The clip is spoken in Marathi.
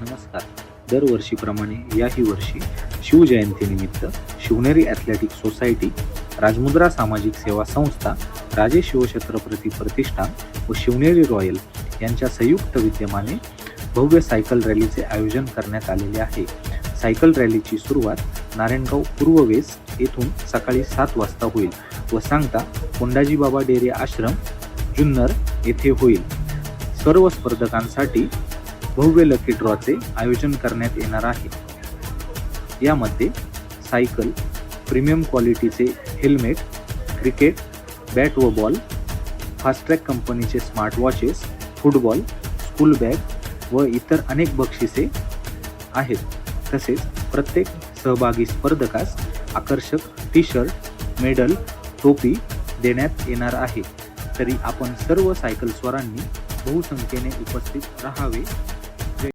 नमस्कार. दरवर्षीप्रमाणे याही वर्षी शिवजयंतीनिमित्त शिवनेरी ॲथलेटिक सोसायटी राजमुद्रा सामाजिक सेवा संस्था राजे शिवछत्रपती प्रतिष्ठान व शिवनेरी रॉयल यांच्या संयुक्त विद्यमाने भव्य सायकल रॅलीचे आयोजन करण्यात आलेले आहे. सायकल रॅलीची सुरुवात नारायणगाव पूर्ववेस येथून सकाळी सात वाजता होईल व सांगता कोंडाजी बाबा डेरे आश्रम जुन्नर येथे होईल. सर्व स्पर्धकांसाठी भव्य लकी ड्रॉचे आयोजन करण्यात येणार आहे. यामध्ये सायकल प्रीमियम क्वालिटीचे हेल्मेट क्रिकेट बॅट व बॉल फास्ट्रॅक कंपनीचे smart watches football school bag व इतर अनेक बक्षिसे आहेत. तसेच प्रत्येक सहभागी स्पर्धकास आकर्षक टी शर्ट मेडल टोपी देण्यात येणार आहे. तरी आपण सर्व सायकलस्वारांनी बहुसंख्येने उपस्थित राहावे.